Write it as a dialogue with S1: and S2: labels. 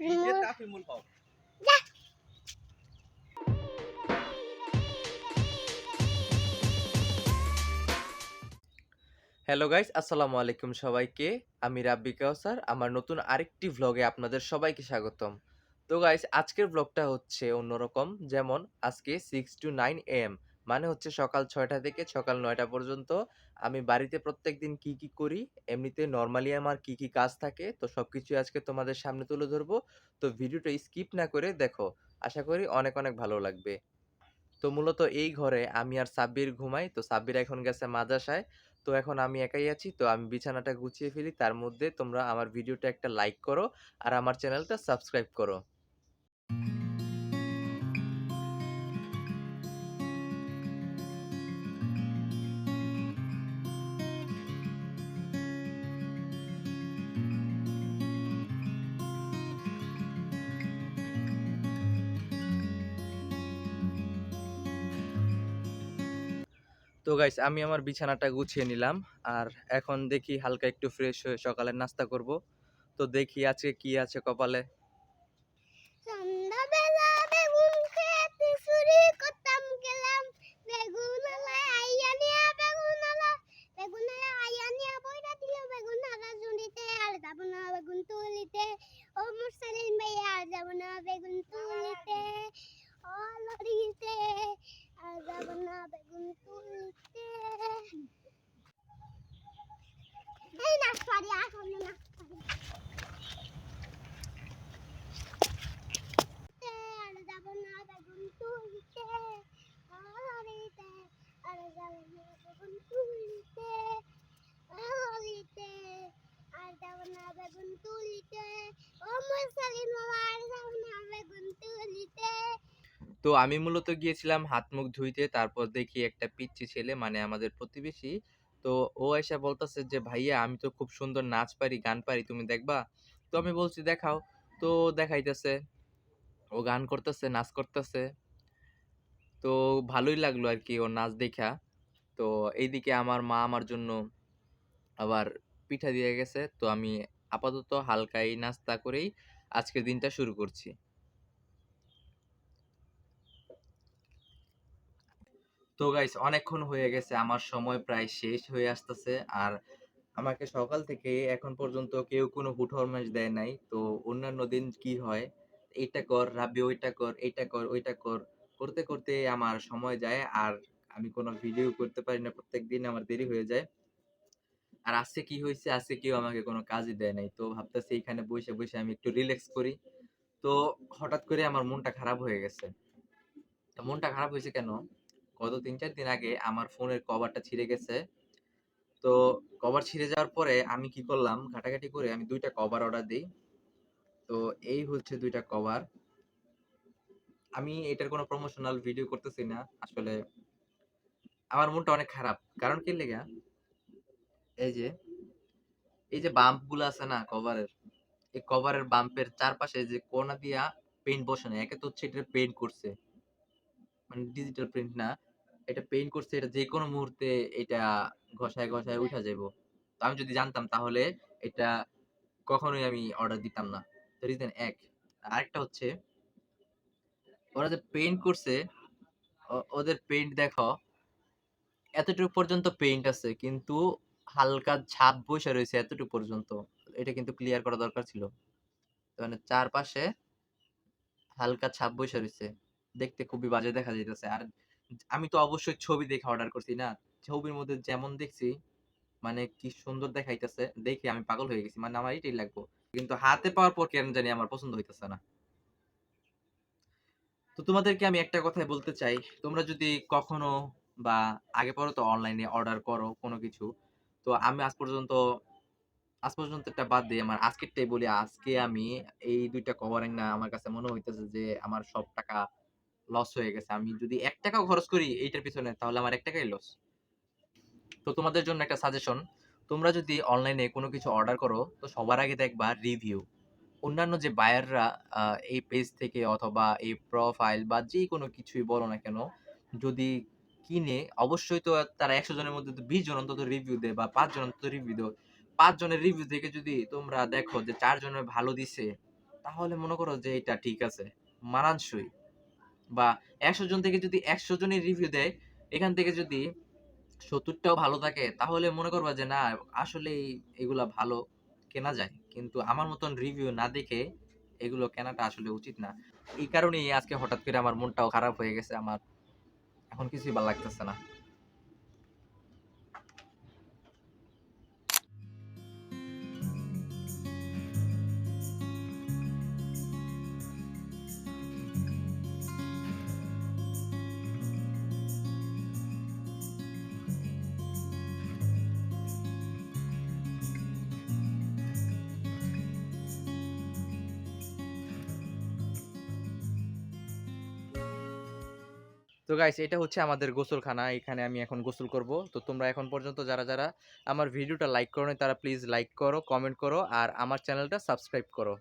S1: Hello guys আসসালামু আলাইকুম সবাইকে। আমি রাব্বি কাউসার আমার নতুন আরেকটি ভ্লগে আপনাদের সবাইকে স্বাগতম। তো গাইস আজকের ভ্লগটা হচ্ছে অন্যরকম যেমন আজকে সিক্স টু নাইন এম মানে হচ্ছে সকাল ছয়টা থেকে সকাল নয়টা পর্যন্ত আমি বাড়িতে প্রত্যেকদিন কি কি করি? এমনিতে নর্মালি আমার কি কি কাজ থাকে, তো সবকিছু আজকে তোমাদের সামনে তুলে ধরবো। তো ভিডিওটা স্কিপ না করে দেখো, আশা করি অনেক অনেক ভালো লাগবে। তো মূলত এই ঘরে আমি আর সাব্বির ঘুমাই, তো সাব্বির এখন গেছে মাদ্রাসায়, তো এখন আমি একাই আছি, তো আমি বিছানাটা গুছিয়ে ফেলি, তার মধ্যে তোমরা আমার ভিডিওটা একটা লাইক করো, আর আমার চ্যানেলটা সাবস্ক্রাইব করো। তো গাইস আমি আমার বিছানাটা গুছিয়ে নিলাম। আর এখন দেখি হালকা একটু ফ্রেশ হয়ে সকালের নাস্তা করব। তো দেখি আজকে কি আছে কপালে।
S2: সন্ধ্যাবেলা বেগুন খেতে চুরি করতাম গেলাম বেগুন আলা আইয়া নিয়া বেগুন আলা বেগুন আলা আইয়া নিয়া বইরা দিল বেগুন আলা জুড়িতে আর যাব না বেগুন তুলিতে ও মুরসালিন ভাই আর যাব না বেগুন তুলিতে ও লড়িতে আর যাব না বেগুন তুলিতে এই না সরি আসল না তুলিতে আর যাব না বেগুন তুলিতে লড়িতে আর যাব না বেগুন তুলিতে লড়িতে আর যাব না
S1: তো আমি মূলত গিয়েছিলাম হাত মুখ ধুইতে, তারপর দেখি একটা পিচ্ছি ছেলে মানে আমাদের প্রতিবেশী। তো ও এসে বলতেছে যে, ভাইয়া, আমি তো খুব সুন্দর নাচ পারি, গান পারি, তুমি দেখবা? তো আমি বলছি, দেখাও। তো দেখাইতেছে। ও গান করতেছে, নাচ করতেছে। তো ভালোই লাগল আর কি ওর নাচ দেখা। তো এইদিকে আমার মা আমার জন্য আবার পিঠা দিয়ে গেছে। তো আমি আপাতত হালকাই নাস্তা করেই আজকের দিনটা শুরু করছি। তো গাইস অনেকক্ষণ হয়ে গেছে, আমার সময় প্রায় শেষ হয়ে আসতেছে। আর আমাকে সকাল থেকে এখন পর্যন্ত কেউ কোনো হুট হরমেশ দেয় নাই। তো অন্যান্য দিন কি হয়? এইটা কর, রাব্বি, ওইটা কর, এইটা কর, ওইটা কর। করতে করতে আমার সময় যায়। আর আমি কোনো ভিডিও করতে পারি না প্রত্যেক দিন আমার দেরি হয়ে যায়। আর আজকে কি হয়েছে আজকে কেউ আমাকে কোনো কাজই দেয় নাই। তো ভাবতেছি এখানে বসে বসে আমি একটু রিল্যাক্স করি। তো হঠাৎ করে আমার মনটা খারাপ হয়ে গেছে। মনটা খারাপ হয়েছে কেন? গত তিন চার দিন আগে আমার ফোনের কভারটা ছিঁড়ে গেছে। তো কভার ছিঁড়ে যাওয়ার পরে আমি কি করলাম? ঘাটাঘাটি করে আমি দুইটা কভার অর্ডার দিই। তো এই হচ্ছে দুইটা কভার। আমি এটার কোনো প্রমোশনাল ভিডিও করতেছি না। আসলে আমার মনটা অনেক খারাপ। কারণ কি লেগা? এই যে এই যে বাম্পগুলো আছে না কভারের এই কভারের বাম্পের চারপাশে যে কোনা দিয়া পেইন্ট বসে না, একে তো হচ্ছে এটা পেইন্ট করছে। মানে ডিজিটাল প্রিন্ট না, এটা পেইন্ট করছে, এটা যে কোনো মুহূর্তে এটা ঘষায় ঘষায় উঠা যাব তো আমি যদি জানতাম তাহলে এটা কখনোই আমি অর্ডার দিতাম না। তো রিজন এক। আরেকটা হচ্ছে, ওরা যে পেইন্ট করছে ওদের পেইন্ট দেখো, এতটুকু পর্যন্ত পেইন্ট আছে, কিন্তু হালকা ছাপ বসে রয়েছে এতটুকু পর্যন্ত, এটা কিন্তু ক্লিয়ার করা দরকার ছিল। মানে চারপাশে হালকা ছাপ বসে রয়েছে, দেখতে খুবই বাজে দেখা যাইতেছে। আর আমি তো অবশ্যই ছবি দেখে অর্ডার করছি না, ছবির মধ্যে যেমন দেখছি মানে কি সুন্দর দেখাইতেছে, দেখে আমি পাগল হয়ে গেছি মানে আমার এটাই লাগবো। কিন্তু হাতে পাওয়ার পর কেন জানি আমার পছন্দ হইতেছে না। তো তোমাদেরকে আমি একটা কথাই বলতে চাই, তোমরা যদি কখনো বা আগে পরে তো অনলাইনে অর্ডার করো কোনো কিছু তো আমি আজ পর্যন্ত আজ পর্যন্ত একটা বাদ দিই আমার আজকেরটাই বলি, আজকে আমি এই দুইটা কভার না আমার কাছে মনে হইতেছে যে আমার সব টাকা লস হয়ে গেছে। আমি যদি এক টাকাও খরচ করি এইটার পিছনে, তাহলে আমার এক টাকাই লস তো তোমাদের জন্য একটা সাজেশন তোমরা যদি অনলাইনে কোনো কিছু অর্ডার করো, তো সবার আগে দেখবা রিভিউ অন্যান্য যে বায়াররা এই পেজ থেকে অথবা এই প্রোফাইল বা যে কোনো কিছুই বলো না কেন, যদি কিনে অবশ্যই তো তারা একশো জনের মধ্যে বিশ জন অন্তত রিভিউ দেয় বা পাঁচ জন অন্তত রিভিউ দেয়। পাঁচ জনের রিভিউ থেকে যদি তোমরা দেখো যে চার জনের ভালো দিছে, তাহলে মনে করো যে এটা ঠিক আছে, মানানসই। বা একশো জন থেকে যদি একশো জনের রিভিউ দেয়, এখান থেকে যদি সত্তরটাও ভালো থাকে, তাহলে মনে করবা যে না আসলে এগুলা ভালো কেনা যায়। কিন্তু আমার মতন রিভিউ না দেখে এগুলো কেনাটা আসলে উচিত না। এই কারণেই আজকে হঠাৎ করে আমার মনটাও খারাপ হয়ে গেছে, আমার এখন কিছুই ভালো লাগতেছে না। তো গাইস এটা হচ্ছে আমাদের গোসলখানা। এখানে আমি এখন গোসল করব। তো তোমরা এখন পর্যন্ত যারা যারা আমার ভিডিওটা লাইক করো তারা প্লিজ লাইক করো কমেন্ট করো, আর আমার চ্যানেলটা সাবস্ক্রাইব করো।